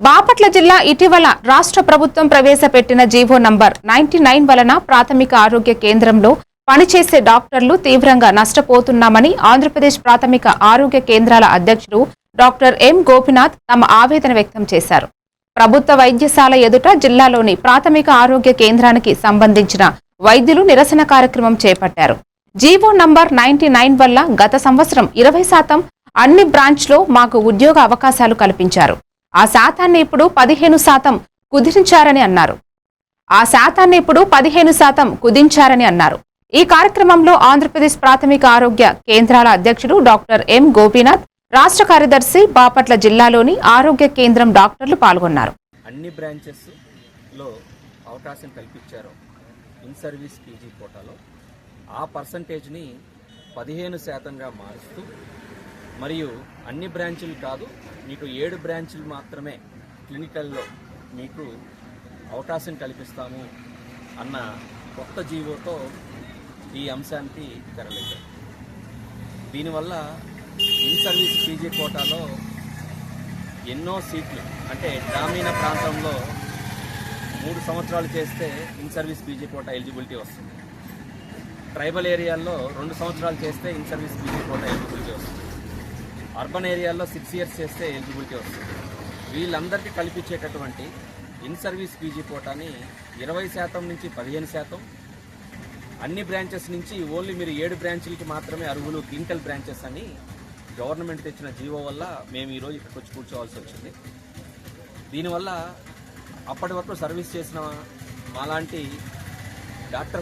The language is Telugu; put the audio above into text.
బాపట్ల జిల్లా ఇటీవల రాష్ట్ర ప్రభుత్వం ప్రవేశపెట్టిన జీవో నంబర్ నైన్టీ నైన్ వలన ప్రాథమిక ఆరోగ్య కేంద్రంలో పనిచేసే డాక్టర్లు తీవ్రంగా నష్టపోతున్నామని ఆంధ్రప్రదేశ్ ప్రాథమిక ఆరోగ్య కేంద్రాల అధ్యక్షుడు డాక్టర్ ఎం గోపినాథ్ తమ ఆవేదన వ్యక్తం చేశారు. ప్రభుత్వ వైద్యశాల ఎదుట జిల్లాలోని ప్రాథమిక ఆరోగ్య కేంద్రానికి సంబంధించిన వైద్యులు నిరసన కార్యక్రమం చేపట్టారు. జీవో నంబర్ నైన్టీ నైన్ వల్ల గత సంవత్సరం ఇరవై శాతం అన్ని బ్రాంచ్లో మాకు ఉద్యోగ అవకాశాలు కల్పించారు. ఆ శాతాన్ని ఇప్పుడు పదిహేను శాతం కుదిరించారని అన్నారు. ఆ శాతాన్ని ఇప్పుడు పదిహేను శాతం కుదించారని అన్నారు. ఈ కార్యక్రమంలో ఆంధ్రప్రదేశ్ ప్రాథమిక ఆరోగ్య కేంద్రాల అధ్యక్షుడు డాక్టర్ ఎం గోపీనాథ్ రాష్ట్ర కార్యదర్శి బాపట్ల జిల్లాలోని ఆరోగ్య కేంద్రం డాక్టర్లు పాల్గొన్నారు. అన్ని బ్రాంచెస్లో అవకాశం కల్పించారు ఇన్ సర్వీస్ పీజీ కోటాలో. ఆ పర్సంటేజ్ని పదిహేను శాతంగా మారుస్తూ మరియు అన్ని బ్రాంచులు కాదు మీకు ఏడు బ్రాంచులు మాత్రమే క్లినికల్లో మీకు అవకాశం కల్పిస్తాము అన్న కొత్త జీవోతో ఈ అంశానికి తెరలేదు దీనివల్ల ఇన్ సర్వీస్ పీజీ కోటాలో ఎన్నో సీట్లు అంటే గ్రామీణ ప్రాంతంలో మూడు సంవత్సరాలు చేస్తే in service PG quota eligibility వస్తుంది. ట్రైబల్ ఏరియాల్లో రెండు సంవత్సరాలు చేస్తే in service PG quota eligibility వస్తుంది. అర్బన్ ఏరియాల్లో సిక్స్ ఇయర్స్ చేస్తే ఎలిజిబిలిటీ వస్తుంది. వీళ్ళందరికీ కల్పించేటటువంటి ఇన్ సర్వీస్ పీజీ కోటాని ఇరవై శాతం నుంచి పదిహేను శాతం అన్ని బ్రాంచెస్ నుంచి ఓన్లీ మీరు ఏడు బ్రాంచ్లకి మాత్రమే అర్హులు క్లినికల్ బ్రాంచెస్ అని గవర్నమెంట్ తెచ్చిన జీవో వల్ల మేము ఈరోజు ఇక్కడికి వచ్చి కూర్చోవాల్సి వచ్చింది. దీనివల్ల అప్పటి వరకు సర్వీస్ చేసిన మాలాంటి డాక్టర్స్